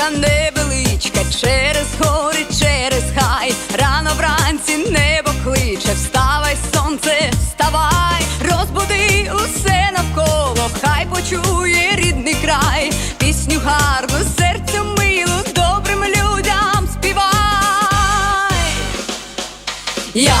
Доріжка невеличка, через гори, через хай. Рано вранці небо кличе, вставай, сонце, вставай, розбуди усе навколо, хай почує рідний край, пісню гарну, серцю милу, добрим людям співай. Я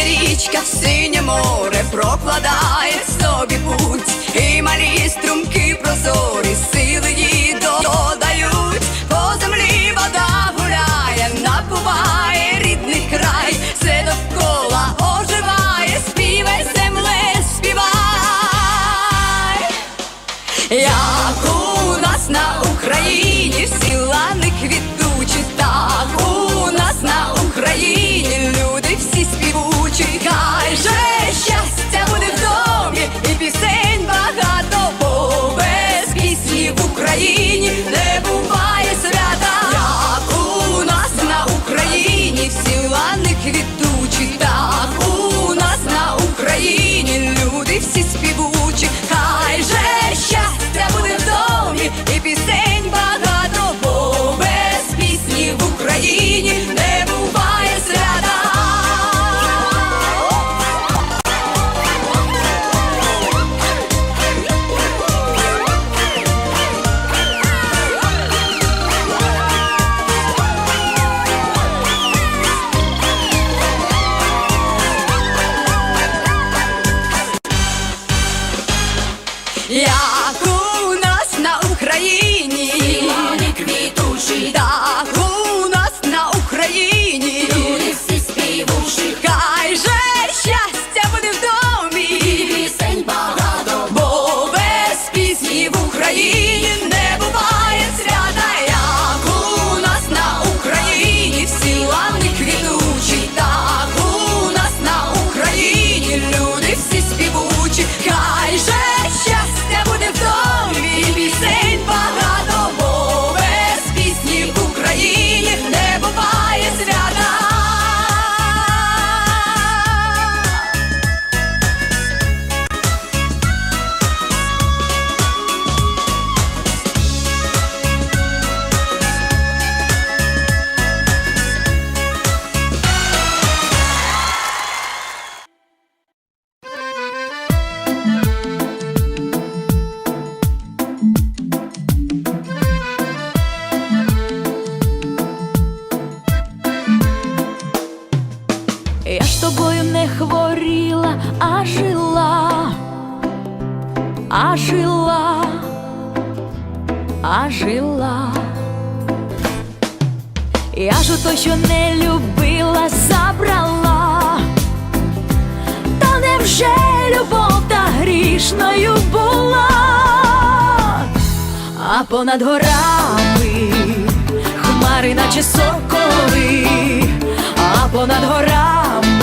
тече річка, в синє море прокладає собі путь, і малі струмки прозорі, сили її додають, по землі вода гуляє, напуває рідний край, все довкола оживає, співай земле, співай. Я 呀や、А жила. Я ж у то, що не любила, забрала, та невже любов та грішною була, а понад горами хмари, наче соколи, а понад горами.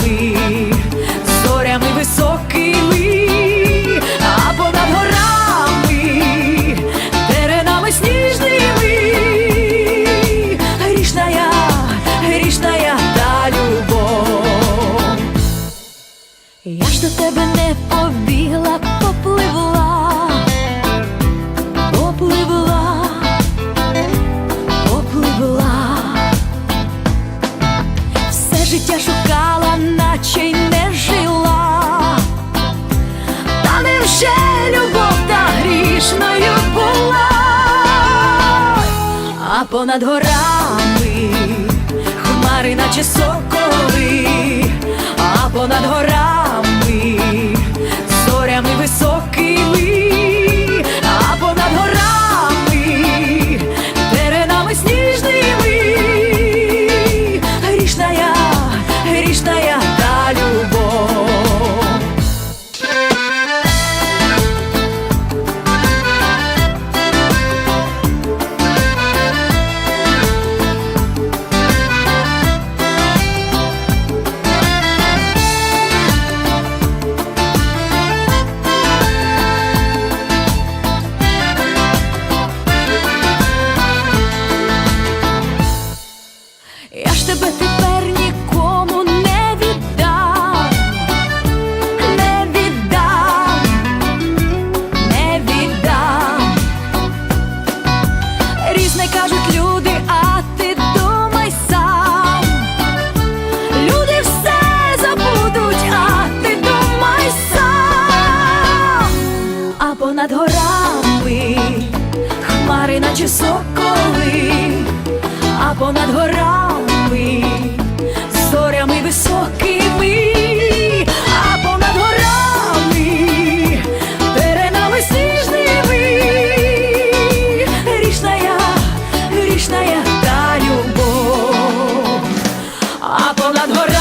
Я шукала, наче й не жила, та невже любов та грішною була, а понад горами хмари, наче соколи, а понад горами. над горами, хмари, наче соколи, а понад горами, зорями високими, а понад горами, теренами сніжними, річна я, річна я та любов, а понад горами.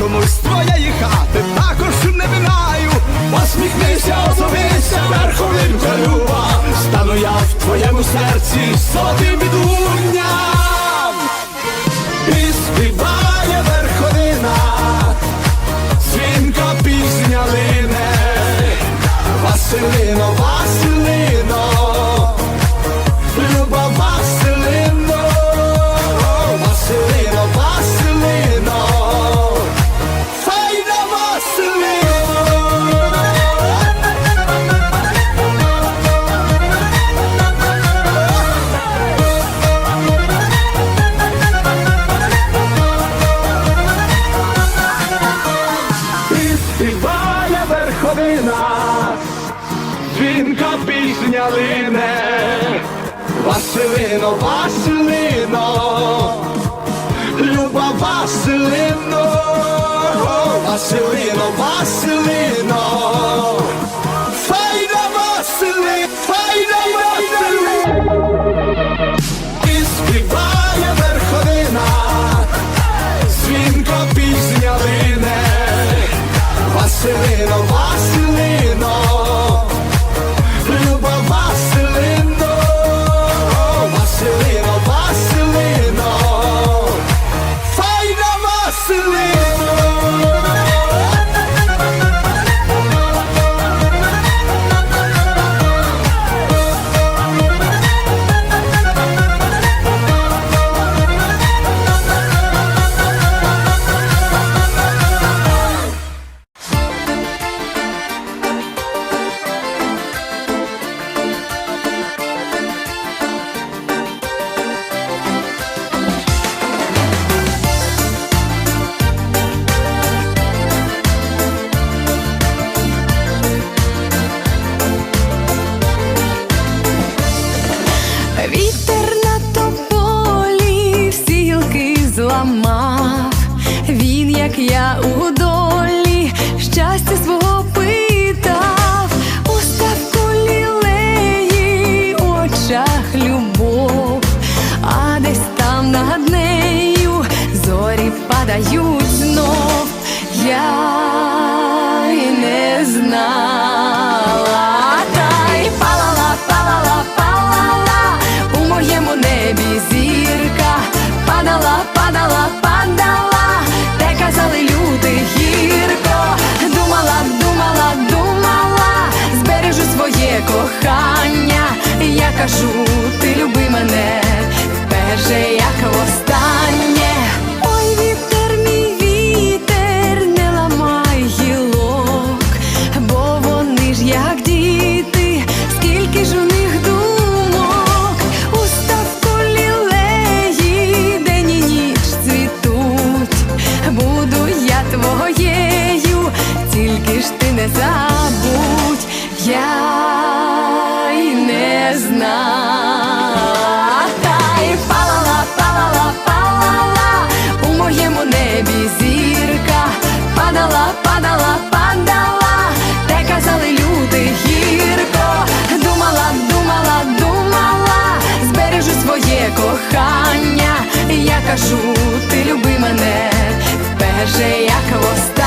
чомусь твоєї хати також не минаю, посміхнися, озовися, верховинка люба, стану я в твоєму серці, сотим відбуння. ялине, Василино, Василино, люба Василино, Василино, Василино. Я у долі, щастя свого питав, Устав лілеї, очах любов, а десь там над нею зорі падають кажу, ти люби мене вперше, як востаннє. Ой, вітер, мій вітер, не ламай гілок, бо вони ж як діти, скільки ж у них думок, у ставку лілеї, день і ніч цвітуть, буду я твоєю, тільки ж ти не забудь, я кохання. Я кажу, ти люби мене вперше, як востаннє.